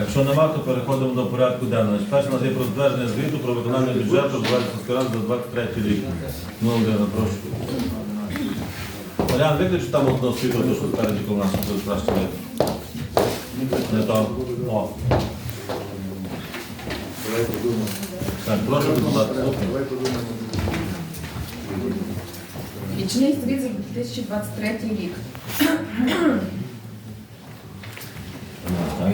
Якщо нема, то переходимо до порядку денного. Перше у нас є про затвердження звіту про виконання бюджету Бувальської ради за 23 рік. Ну, Володимир, прошу. Олян, виключи там одно світло, то що спереді коло нас буде краще. Не то. О. Так, прошу слухаю. Річний звіт за 2023 рік.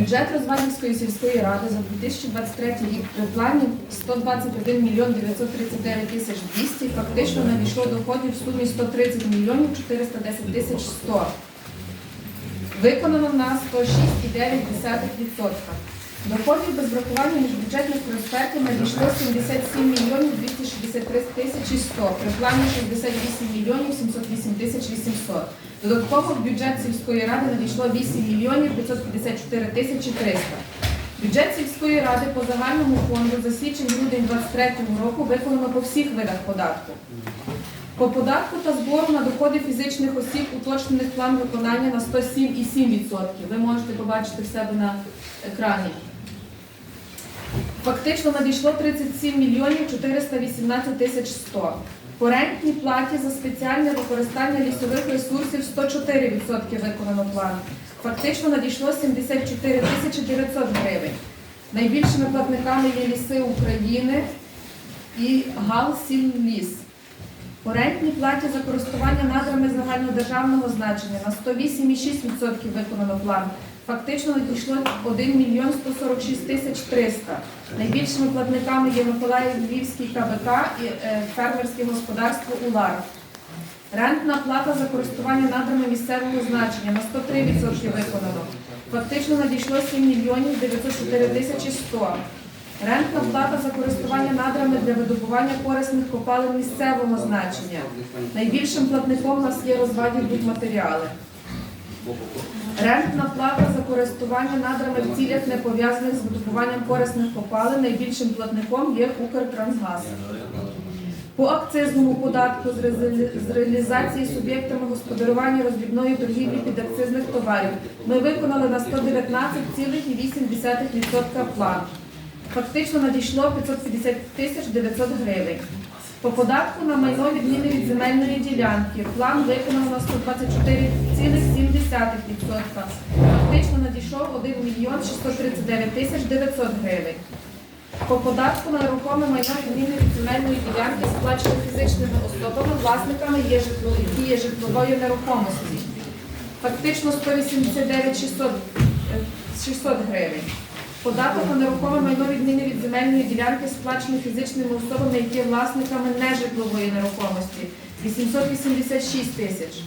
Бюджет Розвадівської сільської ради за 2023 рік при плані 121 мільйон 939 тисяч 200, фактично надійшло доходів в сумі 130 мільйонів 410 тисяч 100. Виконано на 106,9%. Доходів без врахування міжбюджетних трансфертів надійшло 77 мільйонів 263 тисячі 100, при плані 68 мільйонів 708 тисяч 800. Додатково в бюджет сільської ради надійшло 8 мільйонів 554 тисячі 300. Бюджет сільської ради по загальному фонду за січень-грудень 2023 року виконано по всіх видах податку. По податку та збору на доходи фізичних осіб уточнений план виконання на 107,7%. Ви можете побачити в себе на екрані. Фактично надійшло 37 мільйонів 418 тисяч 100. По рентній платі за спеціальне використання лісових ресурсів 104% виконано план. Фактично надійшло 74 тисячі 900 гривень. Найбільшими платниками є ліси України і Галсільліс. По рентній платі за користування надрами загальнодержавного значення на 108,6% виконано план. Фактично надійшло 1 мільйон 146 тисяч 300. Найбільшими платниками є Миколаїв Львівський КБК і е, фермерське господарство УЛАР. Рентна плата за користування надрами місцевого значення на 103% виконано. Фактично надійшло 7 мільйонів 904 тисячі 100. Рентна плата за користування надрами для видобування корисних копалин місцевого значення. Найбільшим платником у нас є розваді будматеріали. Рентна плата за користування надрами в цілях не пов'язаних з видобуванням корисних копалин. Найбільшим платником є Укртрансгаз. По акцизному податку з реалізації суб'єктами господарювання роздрібної торгівлі підакцизних товарів ми виконали на 119,8% план. Фактично надійшло 550 тисяч 900 гривень. По податку на майно відміни від земельної ділянки план виконано на 124,7%. Фактично надійшов 1 мільйон 639 тисяч 900 гривень. По податку на нерухоме майно відміни від земельної ділянки сплачено фізичними особами, власниками є житло, які є житлової нерухомості. Фактично 189 600, е, 600 гривень. Податок на нерухоме майно відміни від земельної ділянки сплачено фізичними особами, які є власниками нежитлової нерухомості 886 тисяч.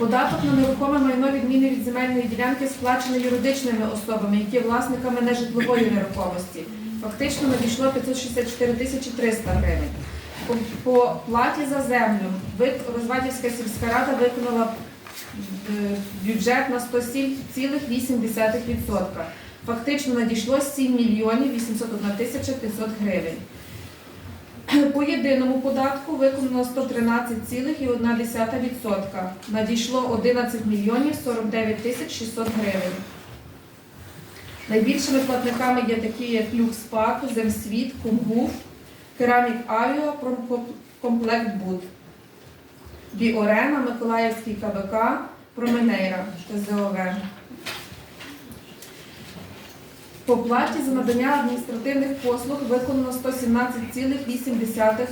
Податок на нерухоме майно відміни від земельної ділянки сплачено юридичними особами, які власниками нежитлової нерухомості. Фактично надійшло 564 тисячі 300 гривень. По, платі за землю Розвадівська сільська рада виконала е, бюджет на 107,8%. Фактично надійшло 7 мільйонів 801 тисяча 500 гривень. По єдиному податку виконано 113,1%. Надійшло 11 мільйонів 49 тисяч 600 гривень. Найбільшими платниками є такі, як Люкспак, Земсвіт, Кумгуф, Керамік Авіо, Комплект Буд, Біорена, Миколаївський КБК, Променейра, ТЗОВ. По платі за надання адміністративних послуг виконано 117,8%.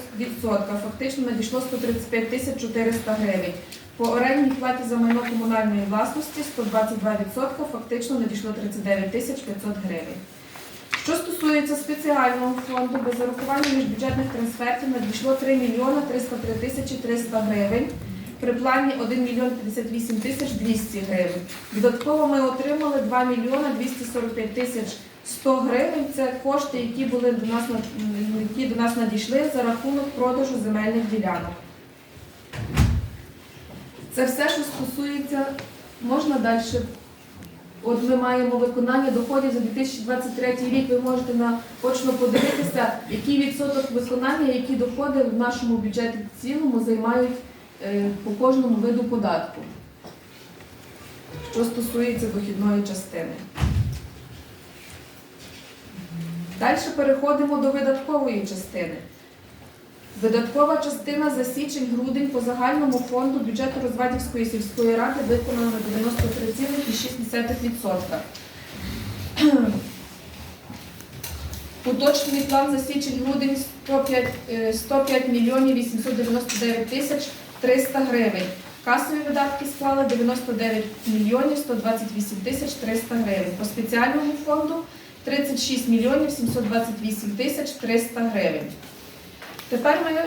Фактично надійшло 135 тисяч 400 гривень. По орендній платі за майно комунальної власності 122%, фактично надійшло 39 тисяч 500 гривень. Що стосується спеціального фонду, без зарахування міжбюджетних трансфертів надійшло 3 мільйона 303 тисячі 300 гривень. При плані 1 мільйон 58 тисяч 200 гривень. Додатково ми отримали 2 мільйона 245 тисяч 100 гривень. Це кошти, які були до нас які до нас надійшли за рахунок продажу земельних ділянок. Це все, що стосується, можна далі. От ми маємо виконання доходів за 2023 рік. Ви можете на очно подивитися, який відсоток виконання, які доходи в нашому бюджеті в цілому займають по кожному виду податку. Що стосується дохідної частини. Далі переходимо до видаткової частини. Видаткова частина за січень-грудень по загальному фонду бюджету Розвадівської сільської ради виконана на 93,6%. Уточнений план за січень-грудень 105, е, 105 мільйонів 899 тисяч 300 гривень. Касові видатки склали 99 мільйонів 128 тисяч 300 гривень. По спеціальному фонду 36 мільйонів 728 тисяч 300 гривень. Тепер ми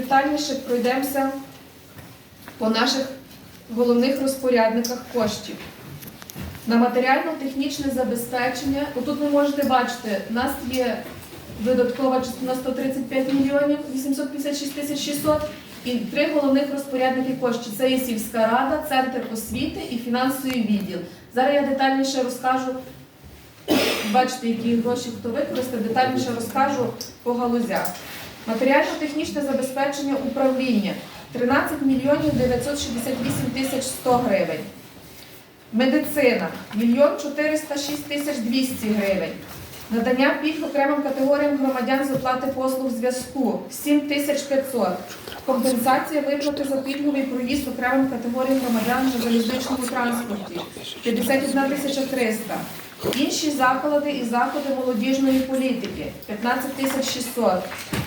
детальніше пройдемося по наших головних розпорядниках коштів. На матеріально-технічне забезпечення, отут ви можете бачити, у нас є видаткова частина 135 мільйонів 856 тисяч 600 і три головних розпорядники коштів. Це є сільська рада, центр освіти і фінансовий відділ. Зараз я детальніше розкажу, бачите, які гроші хто використав, детальніше розкажу по галузях. Матеріально-технічне забезпечення управління 13 мільйонів 968 тисяч 100 гривень. Медицина 1 406 тисяч 200 гривень. Надання пільг окремим категоріям громадян з оплати послуг зв'язку 7 500. Компенсація виплати за пільговий проїзд окремим категоріям громадян на залізничному транспорті 51 300. Інші заклади і заходи молодіжної політики 15 600.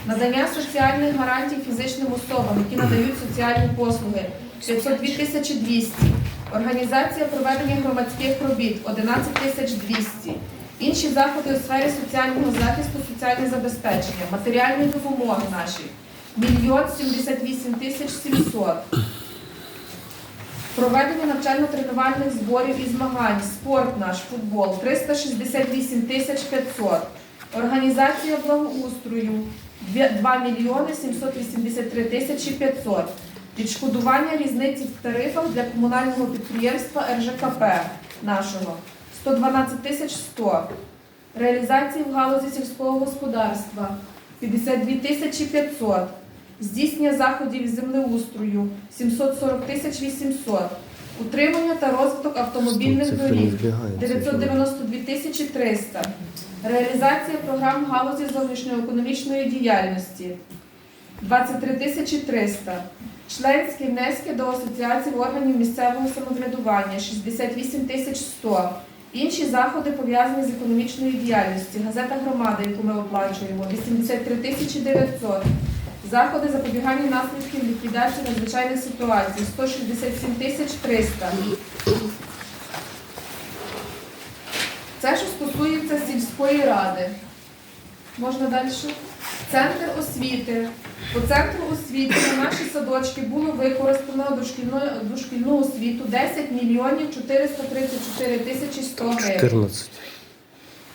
Надання соціальних гарантій фізичним особам, які надають соціальні послуги 502 200. Організація проведення громадських робіт 11 200. Інші заходи у сфері соціального захисту, соціальне забезпечення, матеріальні допомоги наші 1 78 тисяч 700. Проведення навчально-тренувальних зборів і змагань, спорт наш, футбол 368 тисяч 500. Організація благоустрою 2 мільйони 783 тисячі 500. Відшкодування різниці в тарифах для комунального підприємства РЖКП нашого 112 тисяч 100. Реалізації в галузі сільського господарства 52 тисячі 500. Здійснення заходів із землеустрою 740 тисяч 800. Утримання та розвиток автомобільних доріг 992 тисячі 300. Реалізація програм в галузі зовнішньоекономічної діяльності 23 тисячі 300. Членські внески до асоціації органів місцевого самоврядування 68 тисяч 100. Інші заходи пов'язані з економічною діяльністю. Газета Громада, яку ми оплачуємо 83 тисячі 900. Заходи запобігання наслідків ліквідації надзвичайних ситуацій 167 тисяч 300. Це що стосується сільської ради. Можна далі? Центр освіти. По центру освіти на наші садочки було використано дошкільну, освіту 10 мільйонів 434 тисячі 100 гривень. 14.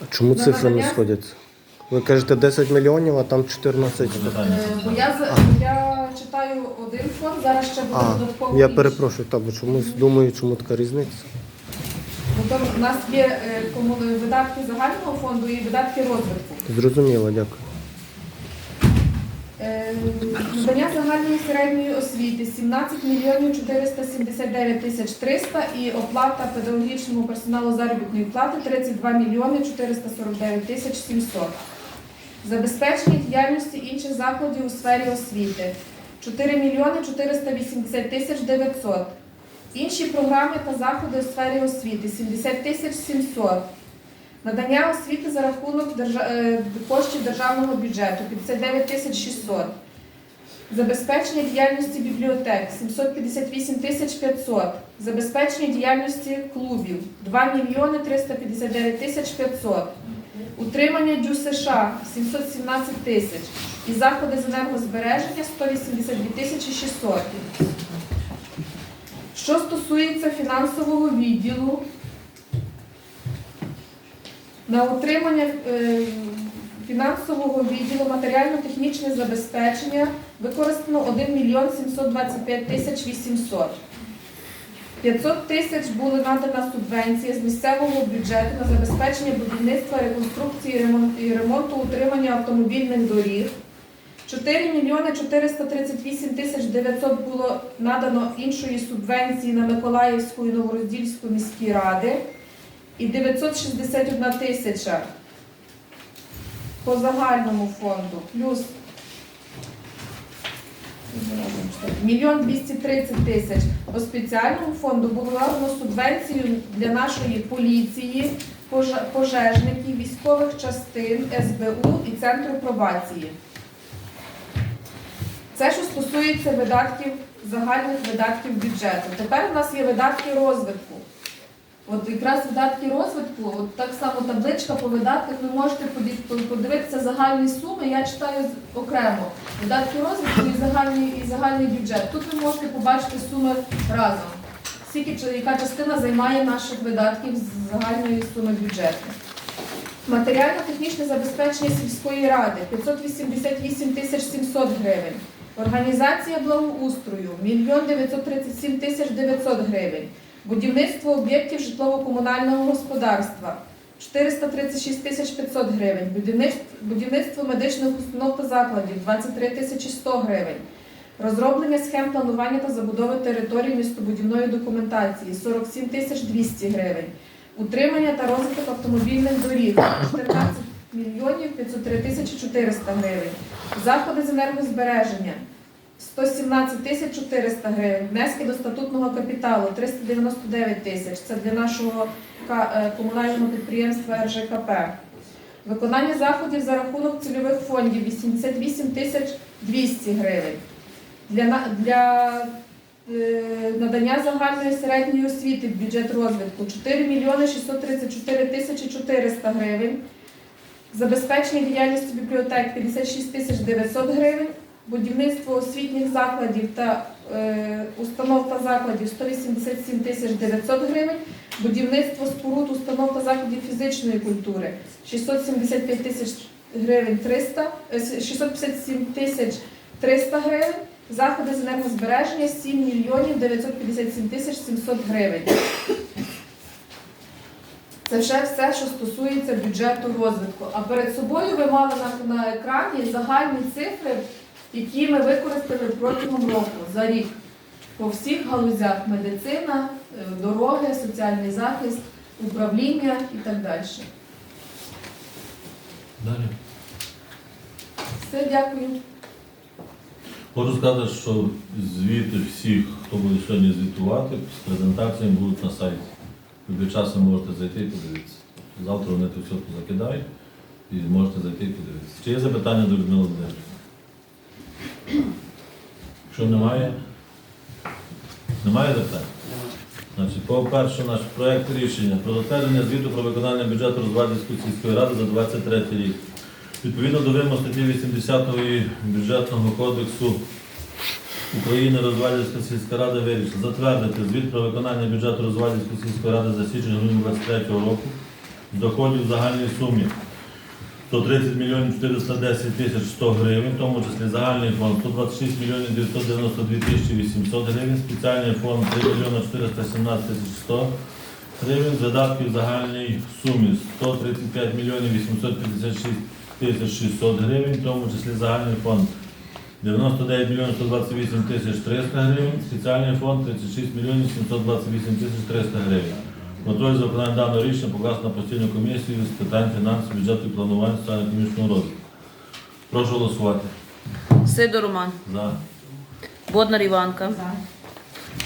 А чому цифри не сходяться? Ви кажете 10 мільйонів, а там 14. Е, Бо я, я читаю один фонд, зараз ще буде додатково. я перепрошую, так, бо чомусь думаю, чому така різниця. Бо там у нас є е, видатки загального фонду і видатки розвитку. Зрозуміло, дякую. Е, Надання загальної середньої освіти 17 мільйонів 479 тисяч 300 і оплата педагогічному персоналу заробітної плати 32 мільйони 449 тисяч 700. Забезпечення діяльності інших закладів у сфері освіти 4 мільйони 480 тисяч 900. Інші програми та заходи у сфері освіти 70 тисяч 700. Надання освіти за рахунок е, коштів державного бюджету 59 тисяч 600. Забезпечення діяльності бібліотек 758 тисяч 500. Забезпечення діяльності клубів 2 мільйони 359 тисяч 500. Утримання дю США 717 тисяч. І заходи з енергозбереження 182 тисячі 600. Що стосується фінансового відділу, на утримання е, фінансового відділу матеріально-технічне забезпечення використано 1 мільйон 725 тисяч 800. 500 тисяч були надана субвенція з місцевого бюджету на забезпечення будівництва, реконструкції і ремонту утримання автомобільних доріг. 4 мільйони 438 тисяч 900 було надано іншої субвенції на Миколаївську і Новороздільську міські ради. І 961 тисяча по загальному фонду. Плюс мільйон 230 тисяч по спеціальному фонду було субвенцію для нашої поліції, пожежників, військових частин, СБУ і центру пробації. Це що стосується видатків, загальних видатків бюджету. Тепер у нас є видатки розвитку. От якраз видатки розвитку, от так само табличка по видатках, ви можете подивитися загальні суми. Я читаю окремо видатки розвитку і загальний, і загальний бюджет. Тут ви можете побачити суми разом. Скільки яка частина займає наших видатків з загальної суми бюджету. Матеріально-технічне забезпечення сільської ради 588 тисяч 700 гривень. Організація благоустрою 1 937 тисяч 900 гривень. Будівництво об'єктів житлово-комунального господарства 436 тисяч 500 гривень. Будівництво, медичних установ та закладів 23 тисячі 100 гривень. Розроблення схем планування та забудови території містобудівної документації 47 тисяч 200 гривень. Утримання та розвиток автомобільних доріг 14 мільйонів 503 тисячі 400 гривень. Заходи з енергозбереження 117 тисяч 400 гривень. Внески до статутного капіталу 399 тисяч. Це для нашого е, комунального підприємства РЖКП. Виконання заходів за рахунок цільових фондів 88 тисяч 200 гривень. Для, для е, надання загальної середньої освіти в бюджет розвитку 4 мільйони 634 тисячі 400 гривень. Забезпечення діяльності бібліотек 56 тисяч 900 гривень. Будівництво освітніх закладів та е, установ та закладів 187 тисяч 900 гривень. Будівництво споруд установ та закладів фізичної культури 675 тисяч гривень 300, е, 657 тисяч 300 гривень. Заходи з енергозбереження 7 мільйонів 957 тисяч 700 гривень. Це вже все, що стосується бюджету розвитку. А перед собою ви мали на, на екрані загальні цифри, які ми використали протягом року за рік по всіх галузях медицина, е, дороги, соціальний захист, управління і так далі. Далі. Все, дякую. Хочу сказати, що звіти всіх, хто буде сьогодні звітувати, з презентаціями будуть на сайті. Ви часом можете зайти і подивитися. Завтра вони це все закидають і можете зайти і подивитися. Чи є запитання до Людмили Володимирівни? Якщо немає, немає запитань? Значить, по перше, наш проект рішення про затвердження звіту про виконання бюджету Розвадівської сільської ради за 23 рік. Відповідно до вимог статті 80 бюджетного кодексу України Розвадівська сільська рада вирішила затвердити звіт про виконання бюджету Розвадівської сільської ради за січень-грудень 23 року з доходів в загальній сумі 130 мільйонів 410 тисяч 100 гривень, в тому числі загальний фонд 126 мільйонів 992 тисячі 800 гривень, спеціальний фонд 3 мільйони 417 тисяч 100 гривень, видатків в загальній сумі 135 мільйонів 856 тисяч 600 гривень, в тому числі загальний фонд 99 мільйонів 128 тисяч 300 гривень, спеціальний фонд 36 мільйонів 728 тисяч 300 гривень. Контроль за виконанням даного рішення покласти на постійну комісію з питань фінансів, бюджету і планування соціально-економічного розвитку. Прошу голосувати. Сидор Роман, За. Боднар Іванка,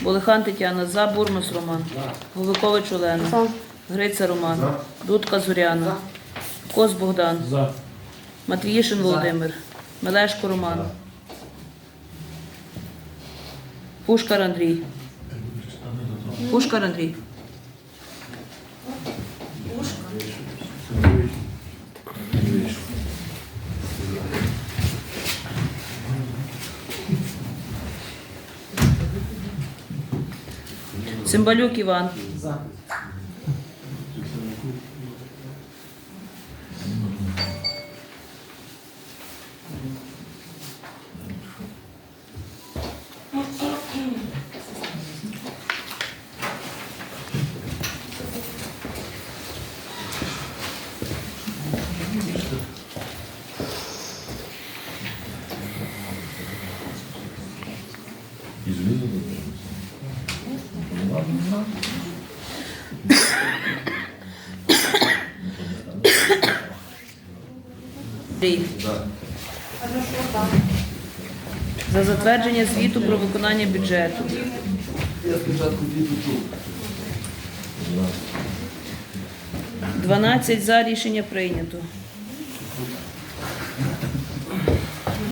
Болехан Тетяна, За, Бурмис Роман, Голикович Олена, Гриця Роман, Дудка Зоряна, Кос Богдан, Матвіїшин Володимир, Мелешко Роман, Пушкар Андрій, Пушкар Андрій, Цимбалюк Иван. За. Извини, За затвердження звіту про виконання бюджету. Я спочатку звіту чув. 12 за рішення прийнято.